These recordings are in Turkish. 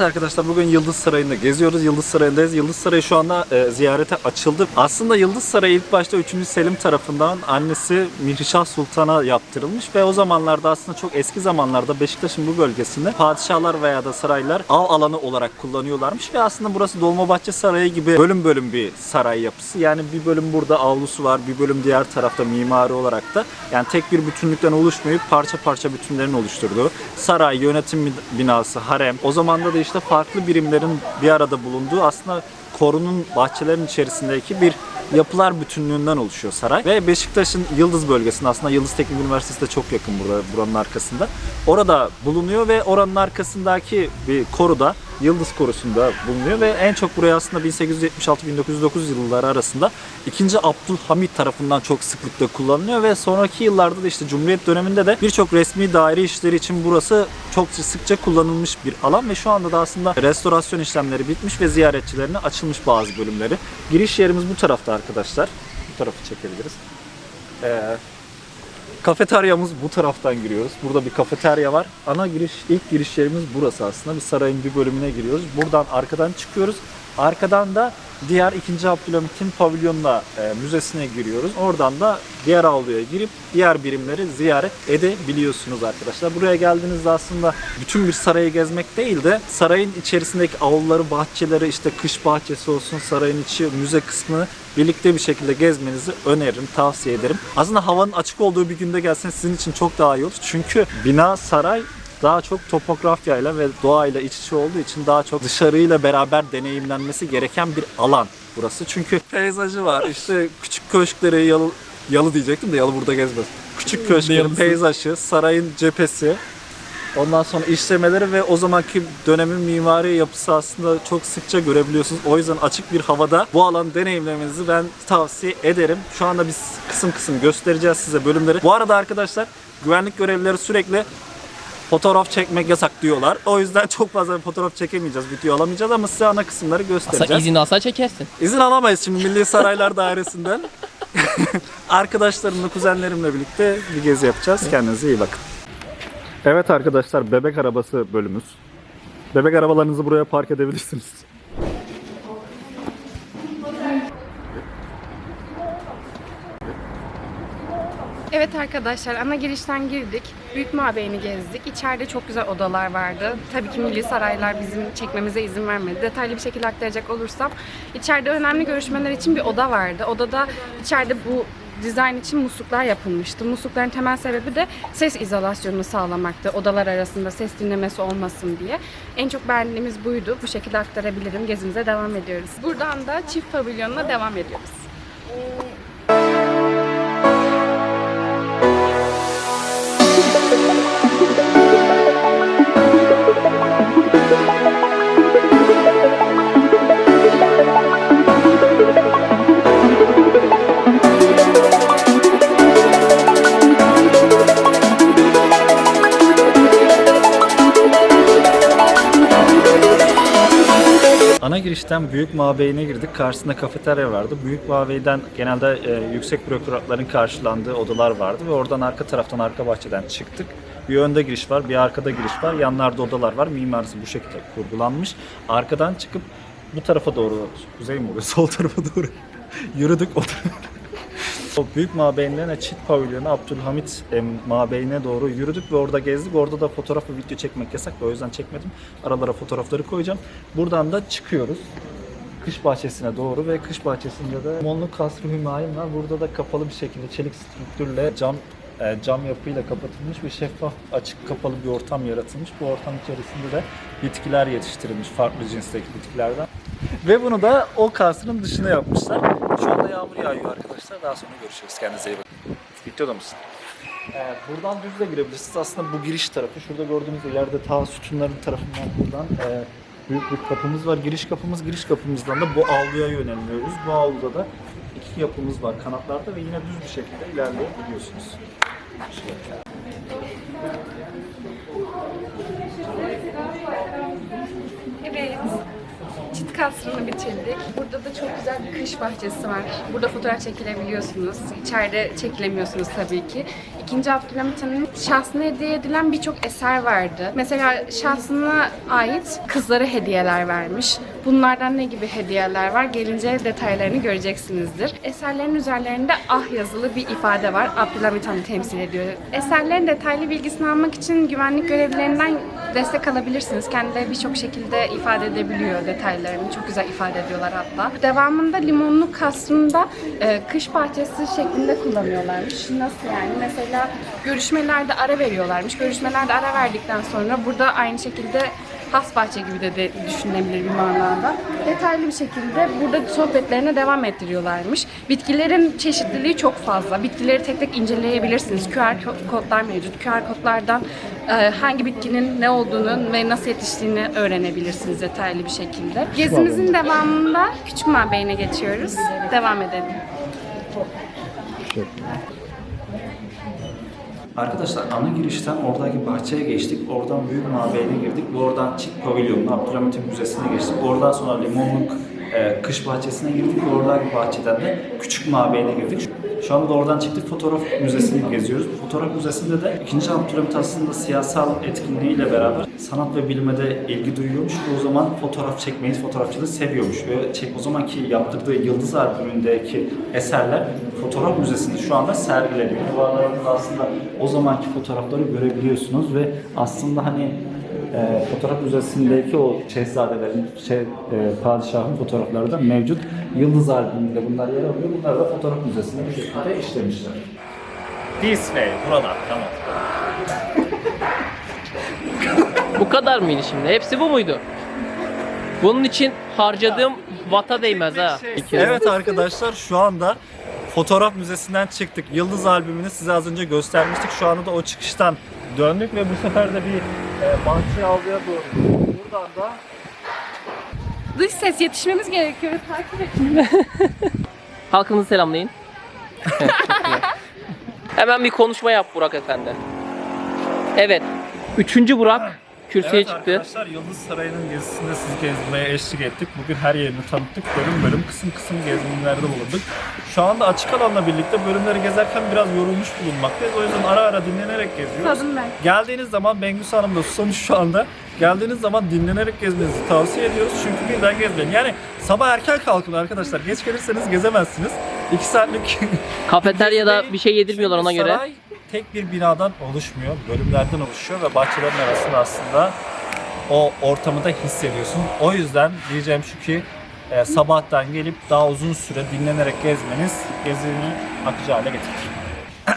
Evet arkadaşlar bugün Yıldız Sarayı'nda geziyoruz. Yıldız Sarayı'ndayız. Yıldız Sarayı şu anda e, ziyarete açıldı. Aslında Yıldız Sarayı ilk başta 3. Selim tarafından annesi Mihrişah Sultan'a yaptırılmış ve o zamanlarda aslında çok eski zamanlarda Beşiktaş'ın bu bölgesinde padişahlar veya da saraylar av alanı olarak kullanıyorlarmış ve aslında burası Dolmabahçe Sarayı gibi bölüm bölüm bir saray yapısı. Yani bir bölüm burada avlusu var, bir bölüm diğer tarafta mimari olarak da yani tek bir bütünlükten oluşmayıp parça parça bütünlerin oluşturduğu saray, yönetim binası, harem. O zamanda da işte farklı birimlerin bir arada bulunduğu aslında korunun bahçelerin içerisindeki bir yapılar bütünlüğünden oluşuyor saray. Ve Beşiktaş'ın Yıldız bölgesinde aslında Yıldız Teknik Üniversitesi de çok yakın burada, buranın arkasında. Orada bulunuyor ve oranın arkasındaki bir koruda Yıldız Korusu'nda bulunuyor ve en çok buraya aslında 1876-1909 yılları arasında 2. Abdülhamit tarafından çok sıklıkla kullanılıyor ve sonraki yıllarda da işte Cumhuriyet döneminde de birçok resmi daire işleri için burası çok sıkça kullanılmış bir alan ve şu anda da aslında restorasyon işlemleri bitmiş ve ziyaretçilerine açılmış bazı bölümleri. Giriş yerimiz bu tarafta arkadaşlar. Bu tarafı çekebiliriz. Ee, Kafeteryamız bu taraftan giriyoruz. Burada bir kafeterya var. Ana giriş, ilk giriş yerimiz burası aslında. Bir sarayın bir bölümüne giriyoruz. Buradan arkadan çıkıyoruz. Arkadan da diğer 2. Abdülhamit'in pavilyonuna, e, müzesine giriyoruz. Oradan da diğer avluya girip diğer birimleri ziyaret edebiliyorsunuz arkadaşlar. Buraya geldiğinizde aslında bütün bir sarayı gezmek değil de sarayın içerisindeki avluları, bahçeleri, işte kış bahçesi olsun, sarayın içi, müze kısmını birlikte bir şekilde gezmenizi öneririm, tavsiye ederim. Aslında havanın açık olduğu bir günde gelseniz sizin için çok daha iyi olur. Çünkü bina, saray daha çok topografyayla ve doğayla iç içe olduğu için daha çok dışarıyla beraber deneyimlenmesi gereken bir alan burası. Çünkü peyzajı var, işte küçük köşkleri, yalı, yalı diyecektim de yalı burada gezmez. Küçük köşkleri, Yalısı. peyzajı, sarayın cephesi, Ondan sonra işlemeleri ve o zamanki dönemin mimari yapısı aslında çok sıkça görebiliyorsunuz. O yüzden açık bir havada bu alanı deneyimlemenizi ben tavsiye ederim. Şu anda biz kısım kısım göstereceğiz size bölümleri. Bu arada arkadaşlar güvenlik görevlileri sürekli fotoğraf çekmek yasak diyorlar. O yüzden çok fazla fotoğraf çekemeyeceğiz, video alamayacağız ama size ana kısımları göstereceğiz. izin alsa çekersin. İzin alamayız şimdi Milli Saraylar Dairesi'nden. Arkadaşlarımla, kuzenlerimle birlikte bir gezi yapacağız. Kendinize iyi bakın. Evet arkadaşlar, bebek arabası bölümümüz. Bebek arabalarınızı buraya park edebilirsiniz. Evet arkadaşlar ana girişten girdik. Büyük mabeyini gezdik. İçeride çok güzel odalar vardı. Tabii ki milli saraylar bizim çekmemize izin vermedi. Detaylı bir şekilde aktaracak olursam içeride önemli görüşmeler için bir oda vardı. Odada içeride bu dizayn için musluklar yapılmıştı. Muslukların temel sebebi de ses izolasyonunu sağlamaktı. Odalar arasında ses dinlemesi olmasın diye. En çok beğendiğimiz buydu. Bu şekilde aktarabilirim. Gezimize devam ediyoruz. Buradan da çift pavilyonuna devam ediyoruz. Girişten Büyük Mabeyine girdik. Karşısında kafeterya vardı. Büyük Mabey'den genelde e, yüksek bürokratların karşılandığı odalar vardı ve oradan arka taraftan arka bahçeden çıktık. Bir önde giriş var, bir arkada giriş var. Yanlarda odalar var. Mimarisi bu şekilde kurgulanmış. Arkadan çıkıp bu tarafa doğru, kuzey mi oluyor, sol tarafa doğru yürüdük. O o büyük mabeyinden Çit Pavilyonu Abdülhamit e, mabeyine doğru yürüdük ve orada gezdik. Orada da fotoğraf ve video çekmek yasak. O yüzden çekmedim. Aralara fotoğrafları koyacağım. Buradan da çıkıyoruz. Kış bahçesine doğru ve kış bahçesinde de Monlu Kasrı Hümayun var. Burada da kapalı bir şekilde çelik strüktürle cam e, cam yapıyla kapatılmış ve şeffaf açık kapalı bir ortam yaratılmış. Bu ortam içerisinde de bitkiler yetiştirilmiş farklı cinsteki bitkilerden. Ve bunu da o kasrın dışına yapmışlar. Şu anda yağmur yağıyor arkadaşlar. Daha sonra görüşürüz. Kendinize iyi bakın. Videoda mısın? Evet, buradan düz de girebilirsiniz. Aslında bu giriş tarafı. Şurada gördüğünüz ileride ta sütunların tarafından buradan e, büyük bir kapımız var. Giriş kapımız. Giriş kapımızdan da bu avluya yöneliyoruz. Bu avluda da iki yapımız var kanatlarda ve yine düz bir şekilde ilerleyebiliyorsunuz. Şöyle. Evet. Çit kasrını bitirdik. Burada da çok güzel bir kış bahçesi var. Burada fotoğraf çekilebiliyorsunuz. İçeride çekilemiyorsunuz tabii ki. İkinci Abdülhamit şahsına hediye edilen birçok eser vardı. Mesela şahsına ait kızlara hediyeler vermiş. Bunlardan ne gibi hediyeler var? Gelince detaylarını göreceksinizdir. Eserlerin üzerlerinde ah yazılı bir ifade var. Abdülhamit Han'ı temsil ediyor. Eserlerin detaylı bilgisini almak için güvenlik görevlilerinden destek alabilirsiniz. Kendileri birçok şekilde ifade edebiliyor detaylarını. Çok güzel ifade ediyorlar hatta. Devamında limonlu kasrında e, kış bahçesi şeklinde kullanıyorlarmış. Nasıl yani? Mesela görüşmelerde ara veriyorlarmış. Görüşmelerde ara verdikten sonra burada aynı şekilde has bahçe gibi de, de düşünülebilir bir manada. Detaylı bir şekilde burada sohbetlerine devam ettiriyorlarmış. Bitkilerin çeşitliliği çok fazla. Bitkileri tek tek inceleyebilirsiniz. QR ko- kodlar mevcut. QR kodlardan e, hangi bitkinin ne olduğunu ve nasıl yetiştiğini öğrenebilirsiniz detaylı bir şekilde. Gezimizin devamında Küçük Mabeyne geçiyoruz. Devam edelim. Arkadaşlar ana girişten oradaki bahçeye geçtik. Oradan büyük mabeyine girdik. Oradan Çit Pavilyon'un Abdülhamit'in müzesine geçtik. Oradan sonra Limonluk e, kış bahçesine girdik. Ve oradaki bahçeden de küçük mabeyine girdik. Şu anda da oradan çıktık. Fotoğraf müzesini geziyoruz. Fotoğraf müzesinde de 2. Abdülhamit aslında siyasal etkinliğiyle beraber sanat ve bilime de ilgi duyuyormuş. O zaman fotoğraf çekmeyi, fotoğrafçılığı seviyormuş. Ve çek, o zamanki yaptırdığı Yıldız albümündeki eserler fotoğraf müzesinde şu anda sergileniyor. Duvarlarında aslında o zamanki fotoğrafları görebiliyorsunuz ve aslında hani e, fotoğraf müzesindeki o şehzadelerin, şey, e, padişahın fotoğrafları da mevcut. Yıldız albümünde bunlar yer alıyor. Bunlar da fotoğraf müzesinde bu şekilde işlemişler. Way, burada. Tamam. Bu kadar mıydı şimdi? Hepsi bu muydu? Bunun için harcadığım vata değmez ha. Evet arkadaşlar şu anda fotoğraf müzesinden çıktık. Yıldız albümünü size az önce göstermiştik. Şu anda da o çıkıştan döndük ve bu sefer de bir e, Bankçı Avlu'ya doğru. Buradan da Dış ses yetişmemiz gerekiyor. Takip et. Halkınızı selamlayın. Hemen bir konuşma yap Burak Efendi. Evet. Üçüncü Burak kürsüye Evet çıktı. arkadaşlar Yıldız Sarayı'nın gezisinde sizi gezmeye eşlik ettik. Bugün her yerini tanıttık. Bölüm bölüm kısım kısım gezimlerde bulunduk. Şu anda açık alanla birlikte bölümleri gezerken biraz yorulmuş bulunmaktayız. O yüzden ara ara dinlenerek geziyoruz. Tadım ben. Geldiğiniz zaman Bengüs Hanım da susamış şu anda. Geldiğiniz zaman dinlenerek gezmenizi tavsiye ediyoruz. Çünkü birden gezmeyin. Yani sabah erken kalkın arkadaşlar. Geç gelirseniz gezemezsiniz. 2 saatlik Kafeteryada bir şey yedirmiyorlar ona göre. Saray tek bir binadan oluşmuyor. Bölümlerden oluşuyor ve bahçelerin arasında aslında o ortamı da hissediyorsun. O yüzden diyeceğim şu ki e, sabahtan gelip daha uzun süre dinlenerek gezmeniz gezini akıcı hale getirir.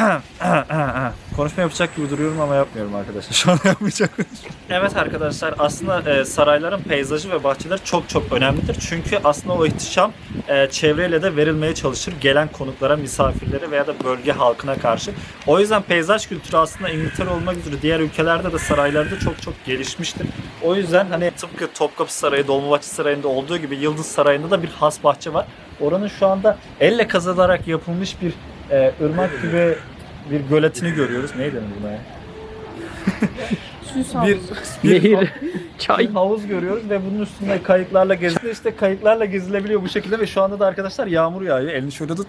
Konuşma yapacak gibi duruyorum ama yapmıyorum arkadaşlar. Şu an yapmayacak. evet arkadaşlar aslında e, sarayların peyzajı ve bahçeleri çok çok önemlidir. Çünkü aslında o ihtişam e, çevreyle de verilmeye çalışır. Gelen konuklara, misafirlere veya da bölge halkına karşı. O yüzden peyzaj kültürü aslında İngiltere olmak üzere diğer ülkelerde de saraylarda çok çok gelişmiştir. O yüzden hani tıpkı Topkapı Sarayı, Dolmabahçe Sarayı'nda olduğu gibi Yıldız Sarayı'nda da bir has bahçe var. Oranın şu anda elle kazılarak yapılmış bir e, ırmak gibi bir göletini görüyoruz. Neydi buna ya? bir, bir, Nehir, bir çay. havuz görüyoruz ve bunun üstünde kayıklarla geziliyor. İşte kayıklarla gezilebiliyor bu şekilde ve şu anda da arkadaşlar yağmur yağıyor. Elini şöyle tut.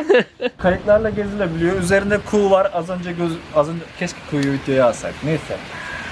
kayıklarla gezilebiliyor. Üzerinde kuğu var. Az önce göz az önce keşke kuğuyu videoya alsaydık. Neyse.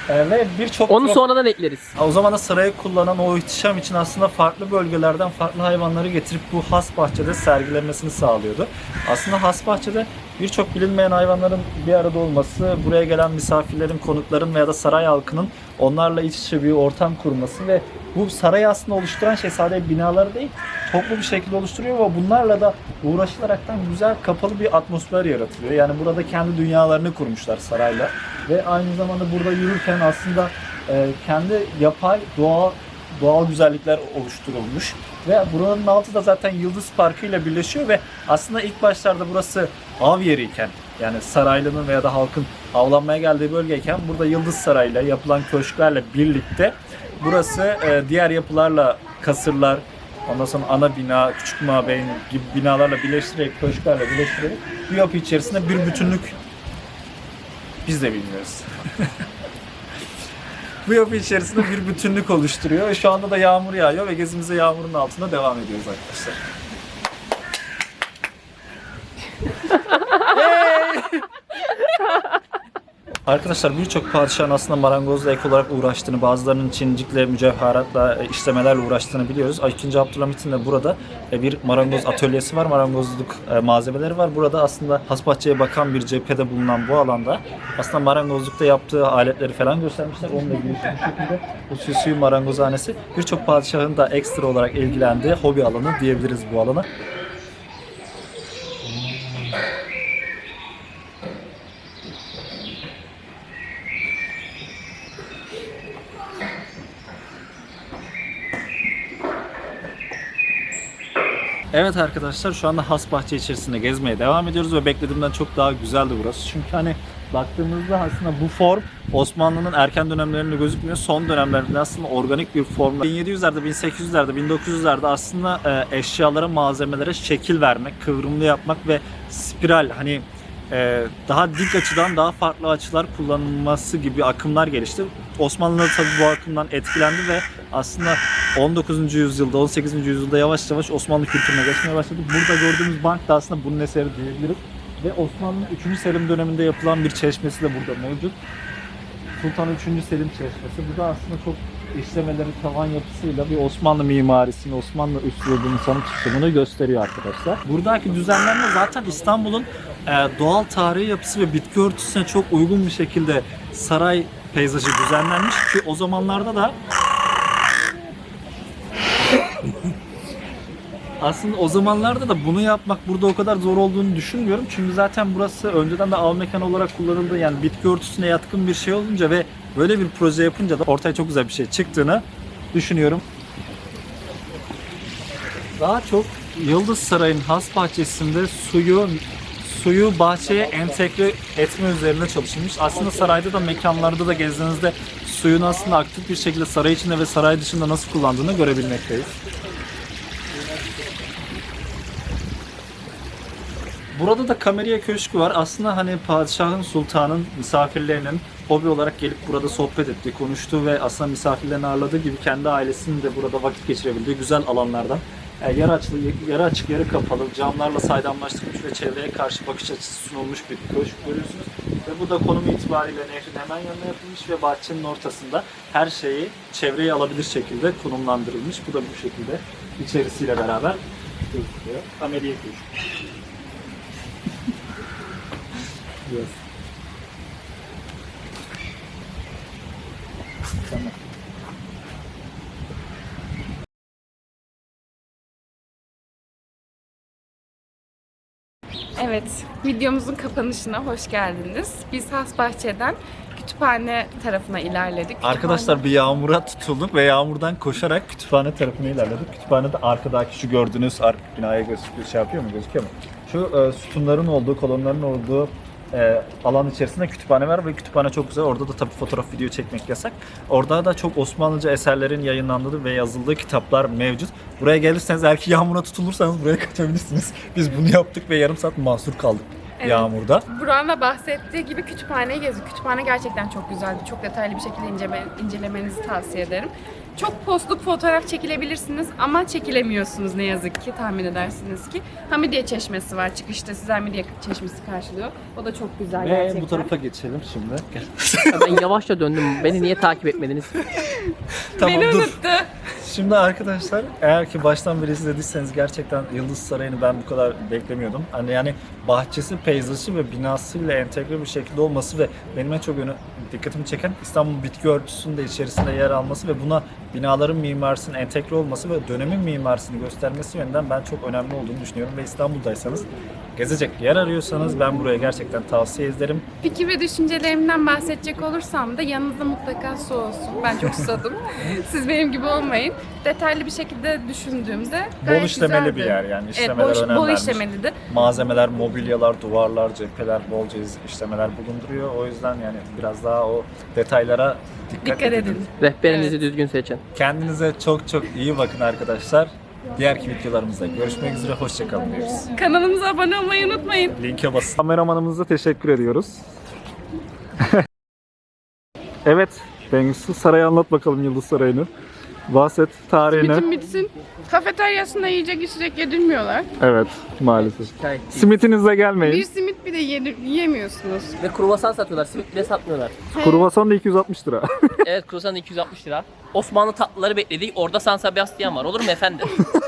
Ee, ve birçok Onu sonradan ekleriz. o zaman da sırayı kullanan o ihtişam için aslında farklı bölgelerden farklı hayvanları getirip bu has bahçede sergilenmesini sağlıyordu. Aslında has bahçede birçok bilinmeyen hayvanların bir arada olması, buraya gelen misafirlerin, konukların veya da saray halkının onlarla iç içe bir ortam kurması ve bu sarayı aslında oluşturan şey sadece binaları değil, toplu bir şekilde oluşturuyor ve bunlarla da uğraşılaraktan güzel kapalı bir atmosfer yaratılıyor. Yani burada kendi dünyalarını kurmuşlar sarayla ve aynı zamanda burada yürürken aslında e, kendi yapay doğa doğal güzellikler oluşturulmuş ve buranın altı da zaten Yıldız Parkı ile birleşiyor ve aslında ilk başlarda burası av yeriyken yani saraylının veya da halkın avlanmaya geldiği bölgeyken burada Yıldız Sarayı'yla yapılan köşklerle birlikte burası e, diğer yapılarla kasırlar ondan sonra ana bina, küçük mabeyn gibi binalarla birleştirerek, köşklerle birleştirerek bu yapı içerisinde bir bütünlük biz de bilmiyoruz. bu yapı içerisinde bir bütünlük oluşturuyor. Şu anda da yağmur yağıyor ve gezimize yağmurun altında devam ediyoruz arkadaşlar. Arkadaşlar birçok padişahın aslında marangozla ek olarak uğraştığını, bazılarının çincikle, mücevheratla, e, işlemelerle uğraştığını biliyoruz. 2. Abdülhamit'in de burada e, bir marangoz atölyesi var, marangozluk e, malzemeleri var. Burada aslında Hasbahçe'ye bakan bir cephede bulunan bu alanda aslında marangozlukta yaptığı aletleri falan göstermişler. Onunla ilgili şu şekilde bu Süsü marangozhanesi birçok padişahın da ekstra olarak ilgilendiği hobi alanı diyebiliriz bu alana. Evet arkadaşlar şu anda has bahçe içerisinde gezmeye devam ediyoruz ve beklediğimden çok daha güzeldi burası. Çünkü hani baktığımızda aslında bu form Osmanlı'nın erken dönemlerinde gözükmüyor. Son dönemlerinde aslında organik bir formla 1700'lerde, 1800'lerde, 1900'lerde aslında e, eşyalara, malzemelere şekil vermek, kıvrımlı yapmak ve spiral hani e, daha dik açıdan daha farklı açılar kullanılması gibi akımlar gelişti. Osmanlı da tabii bu akımdan etkilendi ve aslında 19. yüzyılda, 18. yüzyılda yavaş yavaş Osmanlı kültürüne geçmeye başladı. Burada gördüğümüz bank da aslında bunun eseri diyebiliriz. Ve Osmanlı'nın 3. Selim döneminde yapılan bir çeşmesi de burada mevcut. Sultan 3. Selim Çeşmesi. Bu da aslında çok işlemeleri tavan yapısıyla bir Osmanlı mimarisini, Osmanlı üslubunu, sanat gösteriyor arkadaşlar. Buradaki düzenlenme zaten İstanbul'un doğal tarihi yapısı ve bitki örtüsüne çok uygun bir şekilde saray peyzajı düzenlenmiş ki o zamanlarda da aslında o zamanlarda da bunu yapmak burada o kadar zor olduğunu düşünmüyorum. Çünkü zaten burası önceden de av mekanı olarak kullanıldı. Yani bitki örtüsüne yatkın bir şey olunca ve böyle bir proje yapınca da ortaya çok güzel bir şey çıktığını düşünüyorum. Daha çok Yıldız Sarayı'nın has bahçesinde suyu suyu bahçeye entegre etme üzerine çalışılmış. Aslında sarayda da mekanlarda da gezdiğinizde suyun aslında aktif bir şekilde saray içinde ve saray dışında nasıl kullandığını görebilmekteyiz. Burada da Kameriye Köşkü var. Aslında hani padişahın, sultanın, misafirlerinin hobi olarak gelip burada sohbet ettiği, konuştuğu ve aslında misafirlerini ağırladığı gibi kendi ailesinin de burada vakit geçirebildiği güzel alanlardan. Yani yarı açık, yarı açık, yarı kapalı, camlarla saydamlaştırılmış ve çevreye karşı bakış açısı sunulmuş bir köşk görüyorsunuz. Ve bu da konum itibariyle nehrin hemen yanına yapılmış ve bahçenin ortasında her şeyi çevreye alabilir şekilde konumlandırılmış. Bu da bu şekilde içerisiyle beraber gözüküyor. Kameriye Köşkü. Yes. Tamam. Evet, videomuzun kapanışına hoş geldiniz. Biz Hasbahçe'den kütüphane tarafına ilerledik. Arkadaşlar bir yağmura tutulduk ve yağmurdan koşarak kütüphane tarafına ilerledik. Kütüphanede arkadaki şu gördüğünüz ark binaya gözüküyor, şey yapıyor mu, gözüküyor mu? Şu e, sütunların olduğu, kolonların olduğu e, alan içerisinde kütüphane var ve kütüphane çok güzel. Orada da tabii fotoğraf, video çekmek yasak. Orada da çok Osmanlıca eserlerin yayınlandığı ve yazıldığı kitaplar mevcut. Buraya gelirseniz eğer ki yağmura tutulursanız buraya kaçabilirsiniz. Biz bunu yaptık ve yarım saat mahsur kaldık Evet. yağmurda. Burak'ın da bahsettiği gibi kütüphaneyi gezdik. Kütüphane gerçekten çok güzeldi. Çok detaylı bir şekilde inceleme, incelemenizi tavsiye ederim. Çok postluk fotoğraf çekilebilirsiniz ama çekilemiyorsunuz ne yazık ki tahmin edersiniz ki. Hamidiye Çeşmesi var çıkışta sizi Hamidiye Çeşmesi karşılıyor. O da çok güzel Ve gerçekten. bu tarafa geçelim şimdi. Gel. Ben yavaşça döndüm. Beni niye takip etmediniz? tamam Beni dur. unuttu. Şimdi arkadaşlar eğer ki baştan beri izlediyseniz gerçekten Yıldız Sarayı'nı ben bu kadar beklemiyordum. Hani yani bahçesi, peyzajı ve binası bile entegre bir şekilde olması ve benim en çok önü, dikkatimi çeken İstanbul bitki örtüsünün de içerisinde yer alması ve buna binaların mimarisinin entegre olması ve dönemin mimarisini göstermesi yönünden ben çok önemli olduğunu düşünüyorum ve İstanbul'daysanız gezecek yer arıyorsanız ben buraya gerçekten tavsiye ederim. Fikir ve düşüncelerimden bahsedecek olursam da yanınızda mutlaka su olsun. Ben çok susadım. Siz benim gibi olmayın. Detaylı bir şekilde düşündüğümde Bol gayet işlemeli güzeldi. bir yer yani Evet, işlemeler bol, önem bol vermiş. işlemelidir. malzemeler, mobilyalar, duvarlar, cepheler, bolca işlemeler bulunduruyor. O yüzden yani biraz daha o detaylara dikkat, Dikkat edin. edin. Rehberinizi Evet. düzgün seçin. Kendinize çok çok iyi bakın arkadaşlar. Diğerki videolarımızda görüşmek üzere. Hoşçakalın diyoruz. Kanalımıza abone olmayı unutmayın. Linke basın. Kameramanımıza teşekkür ediyoruz. evet, Bengüsü sarayı anlat bakalım Yıldız Sarayı'nı. Bahset tarihine. Bitim bitsin. Kafeteryasında yiyecek içecek yedirmiyorlar. Evet maalesef. Şikayetçi. Simitinizle Bir gelmeyin. simit bile yedir, yiyemiyorsunuz. Ve kruvasan satıyorlar. Simit bile satmıyorlar. Kruvasan da 260 lira. evet kruvasan 260 lira. Osmanlı tatlıları bekledik. Orada San Sebastian var. Olur mu efendim?